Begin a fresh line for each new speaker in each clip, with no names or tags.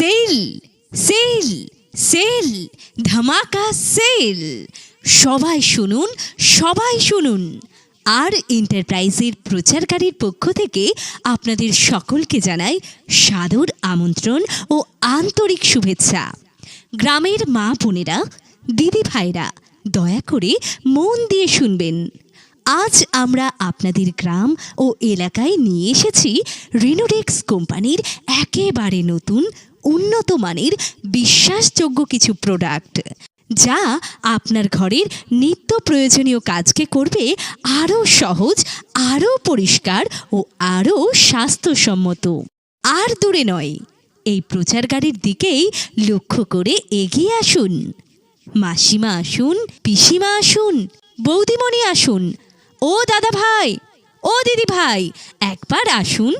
Sell sale sale, ধামাকা sale. সবাই শুনুন সবাই শুনুন। আর এন্টারপ্রাইজের প্রচারকারীর পক্ষ থেকে আপনাদের সকলকে জানাই সাদর আমন্ত্রণ ও আন্তরিক শুভেচ্ছা। গ্রামের মা বোনেরা, দিদি ভাইরা, দয়া করে মন দিয়ে শুনবেন। আজ আমরা আপনাদের গ্রাম ও এলাকায় নিয়ে এসেছি রিনোডেক্স কোম্পানির একেবারে নতুন, উন্নত মানের, বিশ্বাসযোগ্য কিছু প্রোডাক্ট যা আপনার ঘরের নিত্য প্রয়োজনীয় কাজকে করবে আরও সহজ, আরও পরিষ্কার ও আরও স্বাস্থ্যসম্মত। আর দূরে নয়, এই প্রচার গাড়ির দিকেই লক্ষ্য করে এগিয়ে আসুন। মাসিমা আসুন, পিসিমা আসুন, বৌদিমণি আসুন ও দাদা ভাই, ও দিদি ভাই, একবার আসুন,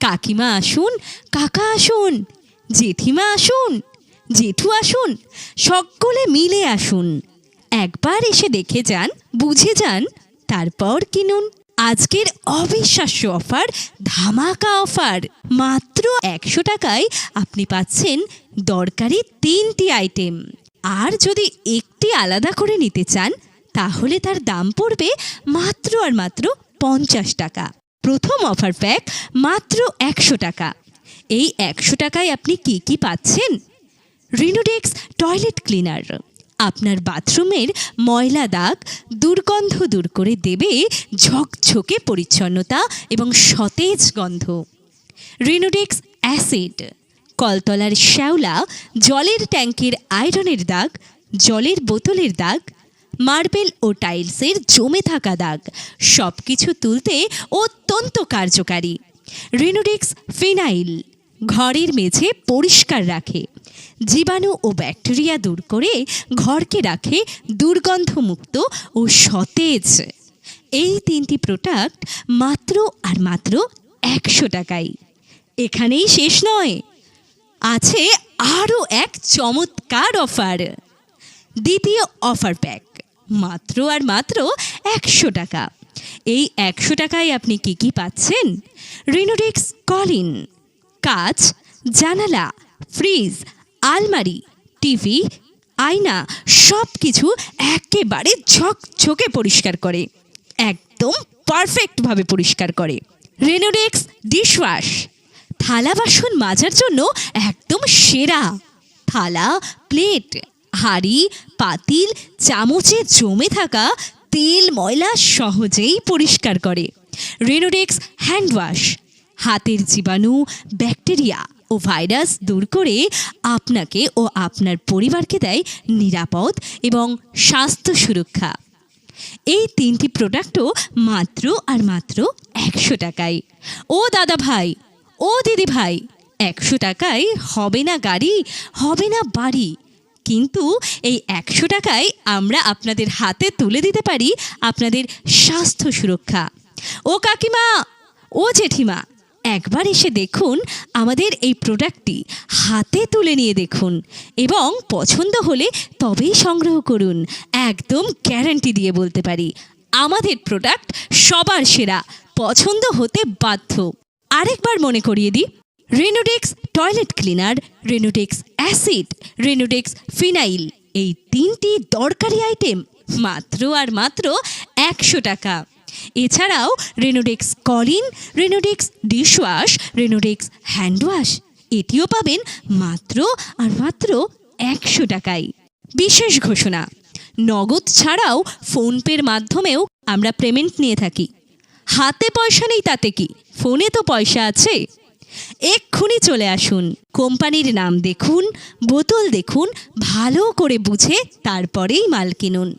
কাকিমা আসুন, কাকা আসুন, জেঠিমা আসুন, জেঠু আসুন, সকলে মিলে আসুন। একবার এসে দেখে যান, বুঝে যান, তারপর কিনুন। আজকের অবিশ্বাস্য অফার, ধামাকা অফার। মাত্র একশো টাকায় আপনি পাচ্ছেন দরকারি তিনটি আইটেম। আর যদি একটি আলাদা করে নিতে চান তাহলে তার দাম পড়বে মাত্র আর মাত্র পঞ্চাশ টাকা। প্রথম অফার প্যাক মাত্র একশো টাকা। এই একশো টাকায় আপনি কি কি পাচ্ছেন? Renodex toilet cleaner. আপনার বাথরুমের ময়লা দাগ দুর্গন্ধ দূর করে দেবে ঝকঝকে পরিচ্ছন্নতা এবং সতেজ গন্ধ। রিনোডেক্স অ্যাসিড। কলতলার শ্যাওলা জলের ট্যাঙ্কের আয়রনের দাগ, জলের বোতলের দাগ মার্বেল ও টাইলসের জমে থাকা দাগ। সব কিছু তুলতে অত্যন্ত কার্যকারী। রিনোডেক্স ফিনাইল ঘরের মেঝে পরিষ্কার রাখে। জীবাণু ও ব্যাকটেরিয়া দূর করে ঘরকে রাখে দুর্গন্ধমুক্ত ও সতেজ। এই তিনটি প্রোডাক্ট মাত্র আর মাত্র একশো টাকায়। এখানেই শেষ নয়। আছে আরও এক চমৎকার অফার। দ্বিতীয় অফার প্যাক। মাত্র আর মাত্র একশো টাকা। এই একশো টাকায় আপনি কি কি পাচ্ছেন? রিনোডেক্স কলিন, কাচ, জানালা, ফ্রিজ, আলমারি, টিভি, আয়না সব কিছু একেবারে ঝকঝকে পরিষ্কার করে। একদম পারফেক্টভাবে পরিষ্কার করে। রেনোডেক্স ডিশওয়াশ, থালা বাসন মাজার জন্য একদম সেরা। থালা, প্লেট হাঁড়ি, পাতিল, চামচে জমে থাকা তেল ময়লা সহজেই পরিষ্কার করে। Renodex hand wash. হাতের জীবাণু, ব্যাকটেরিয়া ও ভাইরাস দূর করে আপনাকে ও আপনার পরিবারকে দেয় নিরাপদ এবং স্বাস্থ্য সুরক্ষা। এই তিনটি প্রোডাক্টও মাত্র আর মাত্র একশো টাকায়। ও দাদা ভাই, ও দিদি ভাই, একশো টাকায় হবে না গাড়ি, হবে না বাড়ি কিন্তু এই একশো টাকায় আমরা আপনাদের হাতে তুলে দিতে পারি আপনাদের স্বাস্থ্য সুরক্ষা। ও কাকিমা, ও জেঠিমা, একবার এসে দেখুন আমাদের এই প্রোডাক্টটি হাতে তুলে নিয়ে দেখুন এবং পছন্দ হলে তবেই সংগ্রহ করুন। একদম গ্যারান্টি দিয়ে বলতে পারি, আমাদের প্রোডাক্ট সবার সেরা, পছন্দ হতে বাধ্য। আরেকবার মনে করিয়ে দিই Renodex toilet cleaner Renodex acid Renodex phenyl এই তিনটি দরকারি আইটেম মাত্র আর মাত্র একশো টাকা। এছাড়াও Renodex Colin Renodex dishwash Renodex handwash এটিও পাবেন মাত্র আর মাত্র একশো টাকায়। বিশেষ ঘোষণা, নগদ ছাড়াও ফোনপের মাধ্যমেও আমরা পেমেন্ট নিয়ে থাকি। হাতে পয়সা নেই তাতে কি? ফোনে তো পয়সা আছে। এক্ষুনি চলে আসুন। কোম্পানির নাম দেখুন, বোতল দেখুন, ভালো করে বুঝে তারপরেই মাল কিনুন।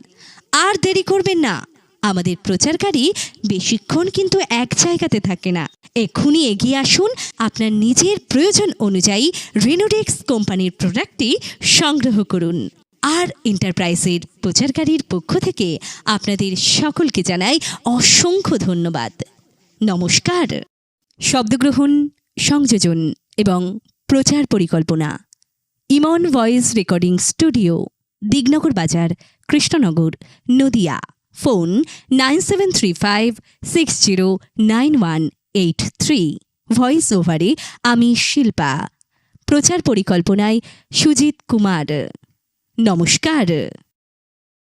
আর দেরি করবেন না, আমাদের প্রচারকারী বেশিক্ষণ কিন্তু এক জায়গাতে থাকে না। এক্ষুনি এগিয়ে আসুন, আপনার নিজের প্রয়োজন অনুযায়ী রেনোডেক্স কোম্পানির প্রোডাক্টটি সংগ্রহ করুন। আর এন্টারপ্রাইজের প্রচারকারীর পক্ষ থেকে আপনাদের সকলকে জানাই অসংখ্য ধন্যবাদ। নমস্কার। শব্দগ্রহণ সংযোজন এবং প্রচার পরিকল্পনা। Emon voice recording studio, Dignagar Bazar, Krishnanagar, Nadia. Phone nine seven three five six zero nine one eight three. Voice ওভারে আমি শিল্পা। প্রচার পরিকল্পনায় সুজিত কুমার। নমস্কার।